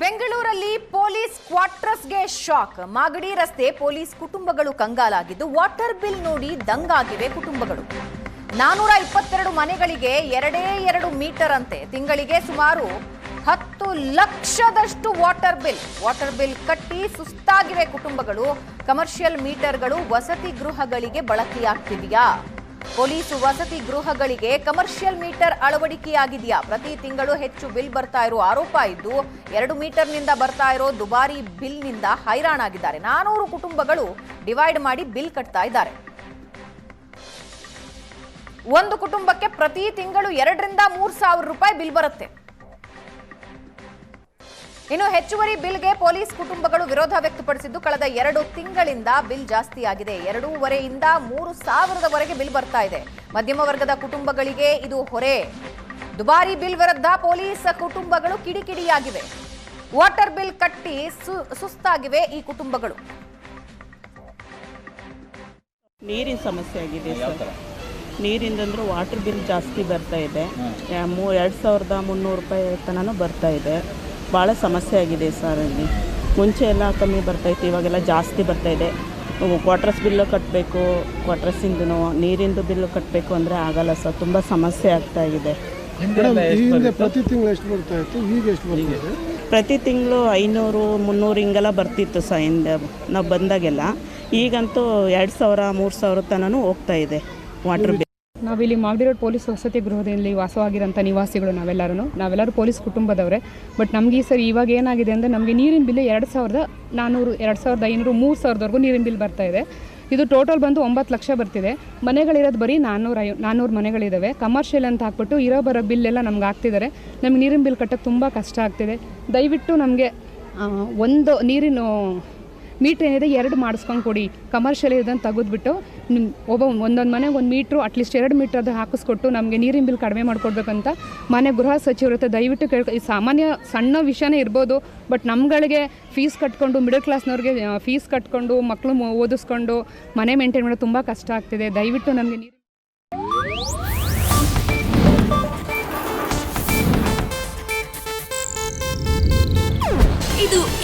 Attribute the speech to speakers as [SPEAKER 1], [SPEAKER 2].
[SPEAKER 1] ಬೆಂಗಳೂರಲ್ಲಿ police ಕ್ವಾರ್ಟರ್ಸ್ಗೆ shock. Magadi ರಸ್ತೆ police ಕುಟುಂಬಗಳು ಕಂಗಾಲಾಗಿದ್ದು, ವಾಟರ್ ಬಿಲ್ ನೋಡಿ ದಂಗಾಗಿವೆ ಕುಟುಂಬಗಳು. ನಾನೂರ ಇಪ್ಪತ್ತೆರಡು ಮನೆಗಳಿಗೆ ಎರಡೇ ಎರಡು ಮೀಟರ್ ಅಂತೆ. ತಿಂಗಳಿಗೆ ಸುಮಾರು ಹತ್ತು ಲಕ್ಷದಷ್ಟು ವಾಟರ್ ಬಿಲ್. ವಾಟರ್ ಬಿಲ್ ಕಟ್ಟಿ ಸುಸ್ತಾಗಿವೆ ಕುಟುಂಬಗಳು. ಕಮರ್ಷಿಯಲ್ ಮೀಟರ್ಗಳು ವಸತಿ ಗೃಹಗಳಿಗೆ ಬಳಕೆಯಾಗ್ತಿದೆಯಾ ಪೊಲೀಸ್ ವಸತಿ ಗೃಹಗಳಿಗೆ ಕಮರ್ಷಿಯಲ್ ಮೀಟರ್ ಅಳವಡಿಕೆಯಾಗಿದೆಯಾ? ಪ್ರತಿ ತಿಂಗಳು ಹೆಚ್ಚು ಬಿಲ್ ಬರ್ತಾ ಇರೋ ಆರೋಪ ಇದ್ದು, ಎರಡು ಮೀಟರ್ನಿಂದ ಬರ್ತಾ ಇರೋ ದುಬಾರಿ ಬಿಲ್ನಿಂದ ಹೈರಾಣಾಗಿದ್ದಾರೆ. ನಾನೂರು ಕುಟುಂಬಗಳು ಡಿವೈಡ್ ಮಾಡಿ ಬಿಲ್ ಕಟ್ತಾ ಇದ್ದಾರೆ. ಒಂದು ಕುಟುಂಬಕ್ಕೆ ಪ್ರತಿ ತಿಂಗಳು ಎರಡರಿಂದ ಮೂರು ಸಾವಿರ ರೂಪಾಯಿ ಬಿಲ್ ಬರುತ್ತೆ. ಇನ್ನು ಹೆಚ್ಚುವರಿ ಬಿಲ್ಗೆ ಪೊಲೀಸ್ ಕುಟುಂಬಗಳು ವಿರೋಧ ವ್ಯಕ್ತಪಡಿಸಿದ್ದು ಕಳೆದ ಎರಡು ತಿಂಗಳಿಂದ ಬಿಲ್ ಜಾಸ್ತಿಯಾಗಿದೆ ಎರಡೂವರೆಯಿಂದ ಮೂರು ಸಾವಿರದವರೆಗೆ ಬಿಲ್ ಬರ್ತಾ ಇದೆ. ಮಧ್ಯಮ ವರ್ಗದ ಕುಟುಂಬಗಳಿಗೆ ಇದು ಹೊರೆ. ದುಬಾರಿ ಬಿಲ್ ವಿರುದ್ಧ ಪೊಲೀಸ್ ಕುಟುಂಬಗಳು ಕಿಡಿಕಿಡಿಯಾಗಿವೆ. ವಾಟರ್ ಬಿಲ್ ಕಟ್ಟಿ ಸು- ಸುಸ್ತಾಗಿವೆ ಈ ಕುಟುಂಬಗಳು.
[SPEAKER 2] ನೀರಿನ ಸಮಸ್ಯೆ ಆಗಿದೆ ಸರ್. ನೀರಿಂದಂದ್ರೆ ವಾಟರ್ ಬಿಲ್ ಜಾಸ್ತಿ ಬರ್ತಾ ಇದೆ. ಎರಡು ಸಾವಿರದ ಮುನ್ನೂರು ರೂಪಾಯಿ ತನೂ ಬರ್ತಾ ಇದೆ. ಭಾಳ ಸಮಸ್ಯೆ ಆಗಿದೆ ಸರ್ ಇಲ್ಲಿ ಮುಂಚೆ ಎಲ್ಲ ಕಮ್ಮಿ ಬರ್ತಾಯಿತ್ತು ಇವಾಗೆಲ್ಲ ಜಾಸ್ತಿ ಬರ್ತಾ ಇದೆ. ಕ್ವಾಟ್ರಸ್ ಬಿಲ್ಲು ಕಟ್ಟಬೇಕು ಕ್ವಾರ್ಟರ್ಸಿಂದನು ನೀರಿಂದು ಬಿಲ್ಲು ಕಟ್ಟಬೇಕು ಅಂದರೆ ಆಗಲ್ಲ ಸರ್ ತುಂಬ ಸಮಸ್ಯೆ ಆಗ್ತಾ ಇದೆ.
[SPEAKER 3] ಹಿಂದೆ ಪ್ರತಿ ತಿಂಗಳು ಎಷ್ಟು ಬರ್ತಾ ಇತ್ತು? ಈಗ ಎಷ್ಟು ಬರ್ತಿದೆ
[SPEAKER 2] ಪ್ರತಿ ತಿಂಗಳು ಐನೂರು ಮುನ್ನೂರು ಹಿಂಗೆಲ್ಲ ಬರ್ತಿತ್ತು ಸರ್ ಹಿಂದೆ ನಾವು ಬಂದಾಗೆಲ್ಲ. ಈಗಂತೂ ಎರಡು ಸಾವಿರ ಮೂರು ಸಾವಿರ ತನೂ ಹೋಗ್ತಾ ಇದೆ ವಾಟರ್ ಬಿಲ್
[SPEAKER 4] ನಾವಿಲ್ಲಿ ಮಾಡಿರೋ ಪೊಲೀಸ್ ವಸತಿ ಗೃಹದಲ್ಲಿ ವಾಸವಾಗಿರೋಂಥ ನಿವಾಸಿಗಳು ನಾವೆಲ್ಲರೂ ನಾವೆಲ್ಲರೂ ಪೊಲೀಸ್ ಕುಟುಂಬದವರೇ. ಬಟ್ ನಮಗೆ ಈ ಸರಿ ಇವಾಗ ಏನಾಗಿದೆ ಅಂದರೆ ನಮಗೆ ನೀರಿನ ಬಿಲ್ ಎರಡು ಸಾವಿರದ ನಾನ್ನೂರು ಎರಡು ಸಾವಿರದ ಐನೂರು, ಮೂರು ಸಾವಿರದವರೆಗೂ ನೀರಿನ ಬಿಲ್ ಬರ್ತಾ ಇದೆ. ಇದು ಟೋಟಲ್ ಬಂದು ಒಂಬತ್ತು ಲಕ್ಷ ಬರ್ತಿದೆ. ಮನೆಗಳಿರೋದು ಬರೀ ನಾನ್ನೂರು ಐ ನಾನ್ನೂರು ಮನೆಗಳಿದ್ದಾವೆ ಕಮರ್ಷಿಯಲ್ ಅಂತ ಹಾಕ್ಬಿಟ್ಟು ಇರೋ ಬರೋ ಬಿಲ್ ಎಲ್ಲ ನಮ್ಗೆ ಹಾಕ್ತಿದ್ದಾರೆ. ನಮಗೆ ನೀರಿನ ಬಿಲ್ ಕಟ್ಟೋಕ್ಕೆ ತುಂಬ ಕಷ್ಟ ಆಗ್ತಿದೆ. ದಯವಿಟ್ಟು ನಮಗೆ ಒಂದು ನೀರಿನ ಮೀಟ್ರ್ ಏನಿದೆ ಎರಡು ಮಾಡಿಸ್ಕೊಂಡು ಕೊಡಿ. ಕಮರ್ಷಿಯಲ್ ಇದನ್ನು ತೆಗೆದುಬಿಟ್ಟು ಒಬ್ಬ ಒಂದೊಂದು ಮನೆಗೆ ಒಂದು ಮೀಟ್ರು ಅಟ್ಲೀಸ್ಟ್ ಎರಡು ಮೀಟ್ರ್ ಅದು ಹಾಕಿಸ್ಕೊಟ್ಟು ನಮಗೆ ನೀರಿನ ಬಿಲ್ ಕಡಿಮೆ ಮಾಡಿಕೊಡ್ಬೇಕಂತ ಮನೆ ಗೃಹ ಸಚಿವರ ಹತ್ರ ದಯವಿಟ್ಟು ಕೇಳ್ಕೊ, ಈ ಸಾಮಾನ್ಯ ಸಣ್ಣ ವಿಷಯನೇ ಇರ್ಬೋದು ಬಟ್ ನಮ್ಗಳಿಗೆ ಫೀಸ್ ಕಟ್ಕೊಂಡು ಮಿಡಲ್ ಕ್ಲಾಸ್ನವ್ರಿಗೆ ಫೀಸ್ ಕಟ್ಕೊಂಡು ಮಕ್ಕಳು ಓದಿಸ್ಕೊಂಡು, ಮನೆ ಮೇಂಟೈನ್ ಮಾಡೋದು ತುಂಬ ಕಷ್ಟ ಆಗ್ತಿದೆ. ದಯವಿಟ್ಟು ನಮಗೆ ನೀರು